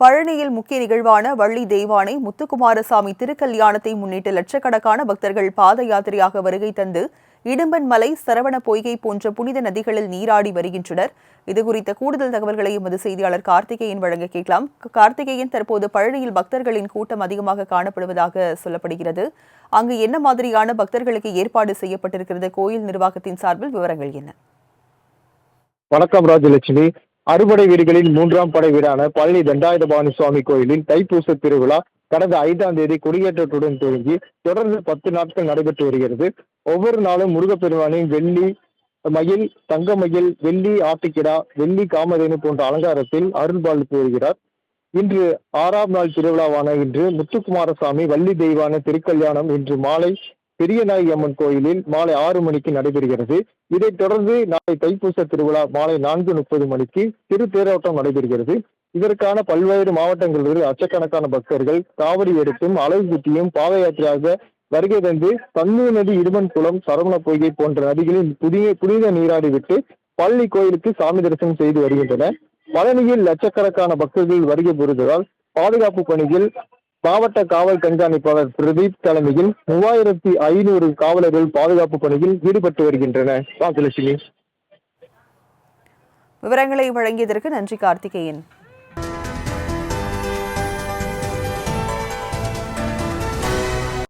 பழனியில் முக்கிய நிகழ்வான வள்ளி தெய்வானை முத்துக்குமாரசாமி திருக்கல்யாணத்தை முன்னிட்டு லட்சக்கணக்கான பக்தர்கள் பாத யாத்திரையாக வருகை தந்து இடும்பன்மலை சரவண பொய்கை போன்ற புனித நதிகளில் நீராடி வருகின்றனர். இது குறித்த கூடுதல் தகவல்களை எமது செய்தியாளர் கார்த்திகேயன் வழங்க கேட்கலாம். கார்த்திகேயன் தற்போது பழனியில் பக்தர்களின் கூட்டம் அதிகமாக காணப்படுவதாக சொல்லப்படுகிறது. அங்கு என்ன மாதிரியான பக்தர்களுக்கு ஏற்பாடு செய்யப்பட்டிருக்கிறது? கோயில் நிர்வாகத்தின் சார்பில் விவரங்கள் என்ன? வணக்கம் ராஜலட்சுமி. அறுபடை வீடுகளில் மூன்றாம் படை வீடான பழனி தண்டாயுதபாணி சுவாமி கோயிலில் தைப்பூச திருவிழா கடந்த ஐந்தாம் தேதி கொடியேற்றத்துடன் துவங்கி தொடர்ந்து பத்து நாட்கள் நடைபெற்று வருகிறது. ஒவ்வொரு நாளும் முருகப்பெருமானின் வெள்ளி மயில் தங்க மயில் வெள்ளி ஆட்டுக்கிடா வெள்ளி காமதேனு போன்ற அலங்காரத்தில் அருள்பாலித்து வருகிறார் இன்று ஆறாம் நாள் திருவிழாவான இன்று முத்துக்குமாரசாமி வள்ளி தெய்வான திருக்கல்யாணம் இன்று மாலை பெரியநாயகி அம்மன் கோயிலில் மாலை ஆறு மணிக்கு நடைபெறுகிறது. இதைத் தொடர்ந்து நாளை தைப்பூச திருவிழா மாலை நான்கு முப்பது மணிக்கு திரு தேரோட்டம் நடைபெறுகிறது. இதற்கான பல்வேறு மாவட்டங்களில் லட்சக்கணக்கான பக்தர்கள் காவடி எடுத்தும் அலகு குத்தியும் பாத யாத்திரையாக வருகை தந்து தண்ணீர் நதி இடுமன் குளம் சரவண பொய்கை போன்ற நதிகளில் புதிய புனித நீராடி விட்டு பழனி கோயிலுக்கு சாமி தரிசனம் செய்து வருகின்றனர். பழனியில் லட்சக்கணக்கான பக்தர்கள் வருகை புரிந்ததால் பாதுகாப்பு பணியில் மாவட்ட காவல் கண்காணிப்பாளர் பிரதீப் தலைமையில் மூவாயிரத்தி ஐநூறு காவலர்கள் பாதுகாப்பு பணியில் ஈடுபட்டு வருகின்றனர். வாக்குலட்சுமி விவரங்களை வழங்கியதற்கு நன்றி கார்த்திகேயன்.